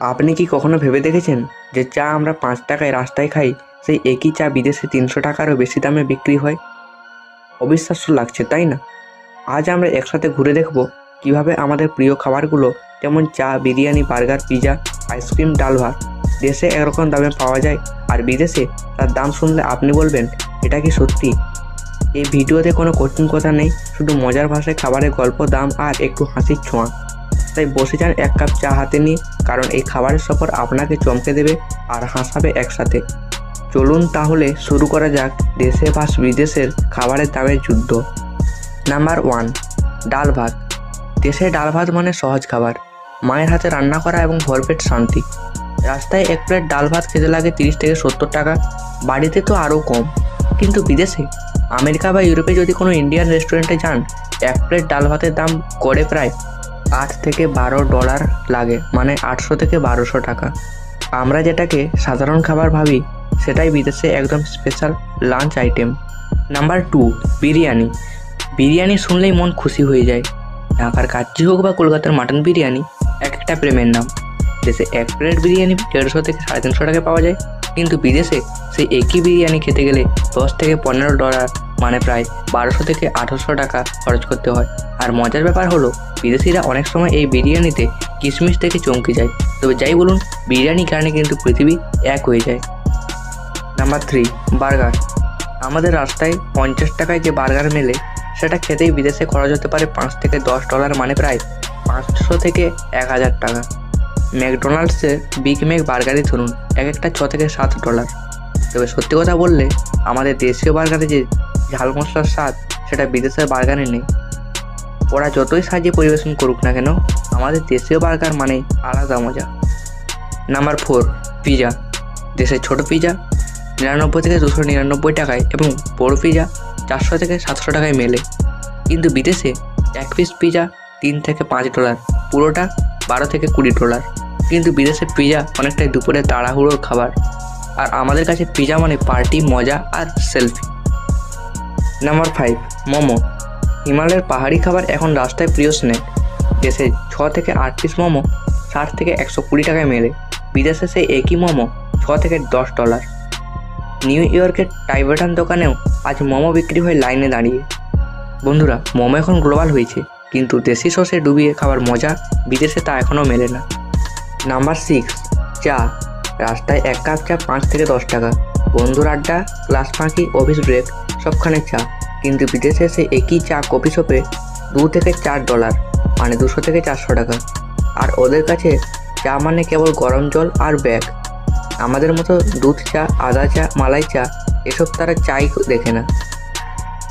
আপনি কি কখনো ভেবে দেখেছেন যে চা আমরা পাঁচ টাকায় রাস্তায় খাই, সেই একই চা বিদেশে তিনশো টাকারও বেশি দামে বিক্রি হয়? অবিশ্বাস্য লাগছে, তাই না? আজ আমরা একসাথে ঘুরে দেখব কীভাবে আমাদের প্রিয় খাবারগুলো, যেমন চা, বিরিয়ানি, বার্গার, পিজা, আইসক্রিম, ডাল ভাত, দেশে একরকম দামে পাওয়া যায় আর বিদেশে তার দাম শুনলে আপনি বলবেন, এটা কি সত্যি? এই ভিডিওতে কোনো কঠিন কথা নেই, শুধু মজার ভাষায় খাবারের গল্প, দাম আর একটু হাসির ছোঁয়া। তাই বসে যান এক কাপ চা হাতে নিয়ে, কারণ এই খাবারের সফর আপনাকে চমকে দেবে আর হাসাবে একসাথে। চলুন তাহলে শুরু করা যাক দেশে বা বিদেশের খাবারের দামের যুদ্ধ। নাম্বার ওয়ান, ডাল ভাত। দেশে ডাল ভাত মানে সহজ খাবার। মায়ের হাতে রান্না করা এবং ভরপেট শান্তি। রাস্তায় এক প্লেট ডাল ভাত খেতে লাগে তিরিশ থেকে সত্তর টাকা। বাড়িতে তো আরও কম। কিন্তু বিদেশে? আমেরিকা বা ইউরোপে যদি কোনো ইন্ডিয়ান রেস্টুরেন্টে যান, এক প্লেট ডাল ভাতের দাম করে প্রায় আট থেকে বারো ডলার লাগে মানে আটশো থেকে বারোশো টাকা। আমরা যেটাকে সাধারণ খাবার ভাবি, সেটাই বিদেশে একদম special lunch item number two biryani. Biryani শুনলেই মন খুশি হয়ে যায়। ঢাকার কাচ্চি হোক বা কলকাতার মাটন বিরিয়ানি এক একটা প্রেমের নাম। দেশে এক প্লেট বিরিয়ানি দেড়শো থেকে সাড়ে তিনশো টাকায় পাওয়া যায়। কিন্তু বিদেশে সেই একই বিরিয়ানি খেতে গেলে দশ থেকে পনেরো ডলার মানে প্রায় বারোশো থেকে আঠারোশো টাকা খরচ করতে হয়। আর মজার ব্যাপার হলো, বিদেশিরা অনেক সময় এই বিরিয়ানিতে কিশমিশ থেকে চমকে যায়। তবে যাই বলুন, বিরিয়ানি কারণে কিন্তু পৃথিবী এক হয়ে যায়। Number three burger. আমাদের রাস্তায় পঞ্চাশ টাকায় যে বার্গার মেলে, সেটা খেতেই বিদেশে খরচ হতে পারে পাঁচ থেকে দশ ডলার মানে প্রায় পাঁচশো থেকে এক হাজার টাকা। ম্যাকডোনাল্ডসের বিগ ম্যাক বার্গারই ধরুন, এক একটা ছ থেকে সাত ডলার তবে সত্যি কথা বললে, আমাদের দেশীয় বার্গারে যে ঝাল মশলার স্বাদ সেটা বিদেশের বার্গারে নেই। ওরা যতই সাজিয়ে পরিবেশন করুক না কেন, আমাদের দেশীয় বার্গার মানে আলাদা মজা। নাম্বার ফোর পিজা দেশের ছোট পিজা নিরানব্বই থেকে দুশো নিরানব্বই টাকায় এবং বড় পিজা চারশো থেকে সাতশো টাকায় মেলে। কিন্তু বিদেশে এক পিস পিজা তিন থেকে পাঁচ ডলার পুরোটা বারো থেকে কুড়ি ডলার কিন্তু বিদেশে পিজা অনেকটাই দুপুরে তাড়াহুড়োর খাবার। আর আমাদের কাছে পিজা মানে পার্টি মজা আর সেলফি নাম্বার ফাইভ মোমো। হিমালয়ের পাহাড়ি খাবার এখন রাস্তায় প্রিয় স্ন্যাক দেশে ছ থেকে আট পিস মোমো, ষাট থেকে একশো কুড়ি টাকায় মেলে। বিদেশে সেই একই মোমো ছ থেকে দশ ডলার নিউ ইয়র্কের টাইবেটান দোকানেও আজ মোমো বিক্রি হয়ে লাইনে দাঁড়িয়ে। বন্ধুরা, মোমো এখন গ্লোবাল হয়েছে, কিন্তু দেশি সসে ডুবিয়ে খাবার মজা বিদেশে তা এখনও মেলে না। নাম্বার সিক্স চা। রাস্তায় এক কাপ চা পাঁচ থেকে দশ টাকা। বন্ধুর আড্ডা, ক্লাস ফাঁকি, অফিস ব্রেক। সবখানে চা। কিন্তু বিদেশে এসে একই চা কফি শপে দু থেকে চার ডলার মানে দুশো থেকে চারশো টাকা। আর ওদের কাছে চা মানে কেবল গরম জল আর ব্যাগ। আমাদের মতো দুধ চা, আদা চা, মালাই চা, এসব তারা চাই দেখে না।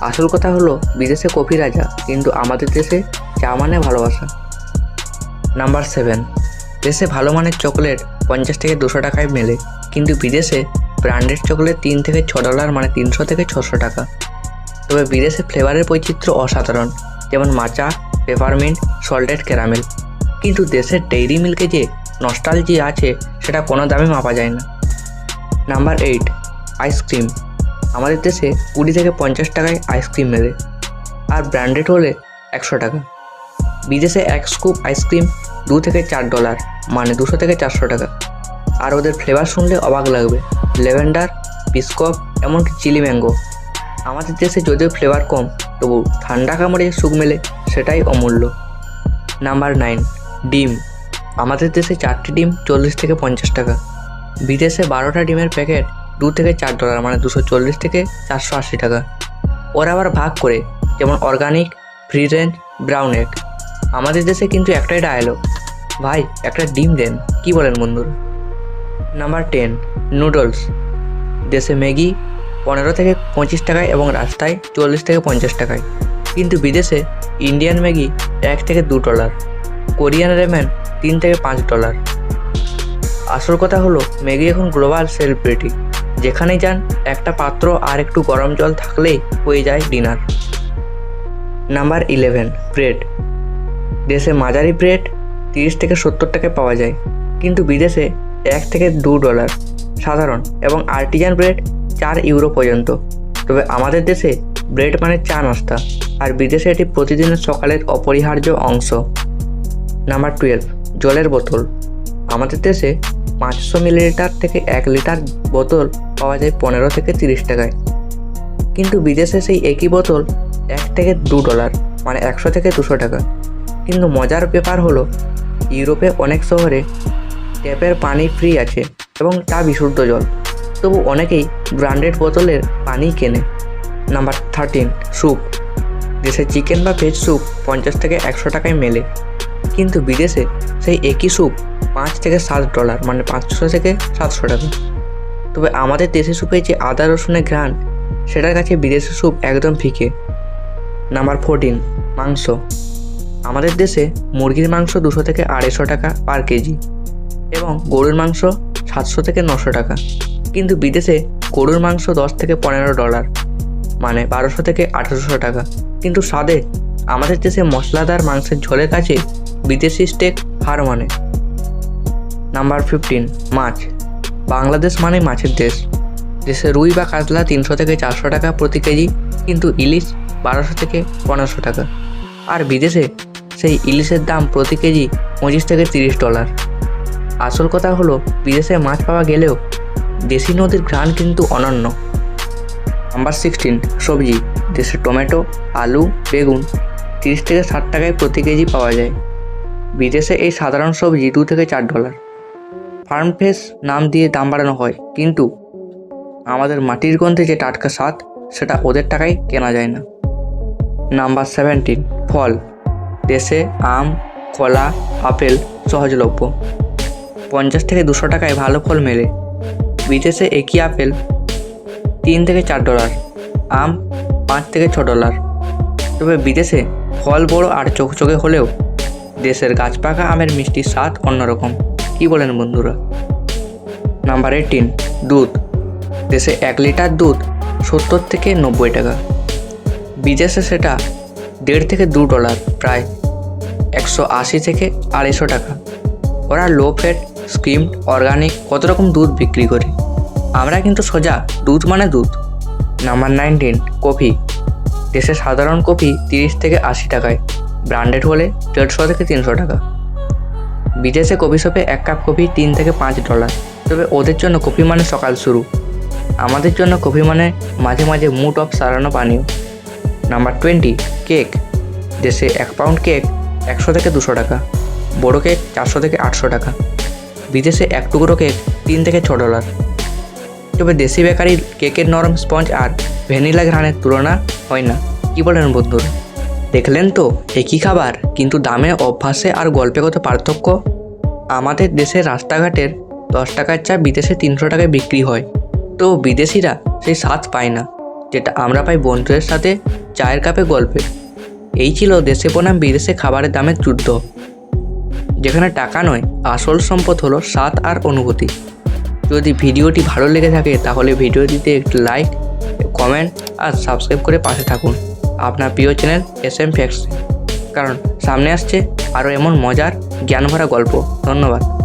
আসল কথা হলো, বিদেশে কফি রাজা, কিন্তু আমাদের দেশে চা মানে ভালোবাসা। নাম্বার সেভেন, দেশে ভালো মানের চকলেট পঞ্চাশ থেকে দুশো টাকায় মেলে, কিন্তু বিদেশে ব্র্যান্ডেড চকলেট তিন থেকে ছ ডলার মানে তিনশো থেকে ছশো টাকা। তবে বিদেশে ফ্লেভারের বৈচিত্র্য অসাধারণ, যেমন মাচা, পেপারমিন্ট, সল্টেড ক্যারামেল। কিন্তু দেশের ডেইরি মিল্কে যে নস্টালজি আছে, সেটা কোনো দামে মাপা যায় না। Number eight, ice cream. আমাদের দেশে কুড়ি থেকে পঞ্চাশ টাকায় আইসক্রিম মেলে, আর ব্র্যান্ডেড হলে একশো টাকা। বিদেশে এক স্কুপ আইসক্রিম দু থেকে চার ডলার মানে দুশো থেকে চারশো টাকা। আর ওদের ফ্লেভার শুনলে অবাক লাগবে। লেভেন্ডার বিস্কপ এমনকি চিলি ম্যাঙ্গো। আমাদের দেশে যদিও ফ্লেভার কম, তবু ঠান্ডা কামড়ে সুখ মেলে, সেটাই অমূল্য। নাম্বার নাইন ডিম। আমাদের দেশে চারটি ডিম চল্লিশ থেকে পঞ্চাশ টাকা। বিদেশে বারোটা ডিমের প্যাকেট দু থেকে চার ডলার মানে দুশো চল্লিশ থেকে চারশো আশি টাকা। ওরা আবার ভাগ করে, যেমন organic free range brown egg আমাদের দেশে কিন্তু একটাই ডায়ালগ ভাই, একটা ডিম দেন, কি বলেন বন্ধুরা? Number ten, noodles. দেশে ম্যাগি পনেরো থেকে পঁচিশ টাকায় এবং রাস্তায় চল্লিশ থেকে পঞ্চাশ টাকায়। কিন্তু বিদেশে ইন্ডিয়ান ম্যাগি এক থেকে দু ডলার, কোরিয়ান রেমেন তিন থেকে পাঁচ ডলার। আসল কথা হলো, ম্যাগি এখন গ্লোবাল সেলিব্রিটি। যেখানেই যান, একটা পাত্র আর একটু গরম জল থাকলেই হয়ে যায় ডিনার। Number eleven, bread. দেশে মাঝারি ব্রেড তিরিশ থেকে সত্তর টাকায় পাওয়া যায়, কিন্তু বিদেশে এক থেকে দু ডলার, সাধারণ, এবং আর্টিজান ব্রেড চার ইউরো পর্যন্ত। তবে আমাদের দেশে ব্রেড মানে চা নাস্তা, আর বিদেশে এটি প্রতিদিনের সকালের অপরিহার্য অংশ। নাম্বার টুয়েলভ, জলের বোতল। আমাদের দেশে পাঁচশো মিলিলিটার থেকে এক লিটার বোতল পাওয়া যায় পনেরো থেকে তিরিশ টাকায়। কিন্তু বিদেশে সেই একই বোতল এক থেকে দু ডলার মানে একশো থেকে দুশো টাকা। কিন্তু মজার ব্যাপার হলো, ইউরোপে অনেক শহরে ট্যাপের পানি ফ্রি আছে এবং তা বিশুদ্ধ জল। তবু অনেকেই ব্র্যান্ডেড বোতলের পানি কেনে। নাম্বার থার্টিন স্যুপ দেশে চিকেন বা ভেজ স্যুপ পঞ্চাশ থেকে একশো টাকায় মেলে। কিন্তু বিদেশে সেই একই স্যুপ পাঁচ থেকে সাত ডলার মানে পাঁচশো থেকে সাতশো টাকা। তবে আমাদের দেশি স্যুপে যে আদা, রসুনের ঘ্রাণ, সেটার কাছে বিদেশি স্যুপ একদম ফিকে। নাম্বার ফোরটিন মাংস. আমাদের দেশে মুরগির মাংস দুশো থেকে আড়াইশো টাকা পার কেজি। এবং গরুর মাংস সাতশো থেকে নশো টাকা। কিন্তু বিদেশে গরুর মাংস দশ থেকে পনেরো ডলার মানে বারোশো থেকে আঠেরোশো টাকা। কিন্তু স্বাদে আমাদের দেশে মশলাদার মাংসের ঝোলের কাছে বিদেশি স্টেক হার মানে। নাম্বার ফিফটিন মাছ। বাংলাদেশ মানে মাছের দেশ। দেশে রুই বা কাতলা তিনশো থেকে চারশো টাকা প্রতি কেজি, কিন্তু ইলিশ বারোশো থেকে পনেরোশো টাকা। আর বিদেশে সেই ইলিশের দাম প্রতি কেজি পঁচিশ থেকে তিরিশ ডলার। আসল কথা হলো, বিদেশে মাছ পাওয়া গেলেও দেশি নদীর ঘ্রাণ কিন্তু অনন্য। নাম্বার সিক্সটিন সবজি, দেশে টমেটো, আলু, বেগুন তিরিশ থেকে ষাট টাকায় প্রতি কেজি পাওয়া যায়। বিদেশে এই সাধারণ সবজি দু থেকে চার ডলার। ফার্ম ফ্রেশ নাম দিয়ে দাম বাড়ানো হয়, কিন্তু আমাদের মাটির গন্ধে যে টাটকা স্বাদ, সেটা ওদের টাকায় কেনা যায় না। নাম্বার সেভেন্টিন ফল, দেশে আম, কলা, আপেল সহজলভ্য। পঞ্চাশ থেকে দুশো টাকায় ভালো ফল মেলে। বিদেশে একই আপেল, তিন থেকে চার ডলার, আম পাঁচ থেকে ছ ডলার। তবে বিদেশে ফল বড় আর চকচকে হলেও দেশের গাছ পাকা আমের মিষ্টির স্বাদ অন্যরকম। কি বলেন বন্ধুরা? নাম্বার এইটিন দুধ। দেশে এক লিটার দুধ সত্তর থেকে নব্বই টাকা। বিদেশে সেটা দেড় থেকে দু ডলার, প্রায় একশো আশি থেকে আড়াইশো টাকা। ওরা লো ফ্যাট স্কিম, অর্গানিক, কত রকম দুধ বিক্রি করে। আমরা কিন্তু সোজা, দুধ মানে দুধ। Number nineteen coffee. দেশে সাধারণ কফি তিরিশ থেকে আশি টাকায়। ব্র্যান্ডেড হলে দেড়শো থেকে তিনশো টাকা। বিদেশে কফি শপে এক কাপ কফি তিন থেকে পাঁচ ডলার। তবে ওদের জন্য কফি মানে সকাল শুরু। আমাদের জন্য কফি মানে মাঝে মাঝে মুড অফ সারানো পানীয়। Number twenty cake. দেশে এক পাউন্ড কেক একশো থেকে দুশো টাকা। বড় কেক চারশো থেকে আটশো টাকা। বিদেশে এক টুকরো কেক, তিন থেকে ছ ডলার। তবে দেশি বেকারির কেকের নরম স্পঞ্জ আর ভ্যানিলা ঘ্রাণের তুলনা হয় না। কি বলেন বন্ধুরা? দেখলেন তো, একই খাবার, কিন্তু দামে, অভ্যাসে আর গল্পে কত পার্থক্য? আমাদের দেশের রাস্তাঘাটের দশ টাকার চা বিদেশে তিনশো টাকায় বিক্রি হয়। তো বিদেশিরা সেই স্বাদ পায় না, যেটা আমরা পাই বন্ধুদের সাথে চায়ের কাপে গল্পে। এই ছিল দেশে বনাম বিদেশে খাবারের দামের যুদ্ধ। যেখানে টাকা নয়, আসল সম্পদ হলো স্বাদ আর অনুভূতি। যদি ভিডিওটি ভালো লেগে থাকে, তাহলে ভিডিওটিতে একটি লাইক, কমেন্ট আর সাবস্ক্রাইব করে পাশে থাকুন। আপনার প্রিয় চ্যানেল এস এম ফ্যাক্স কারণ সামনে আসছে আরও এমন মজার, জ্ঞানভরা গল্প। ধন্যবাদ।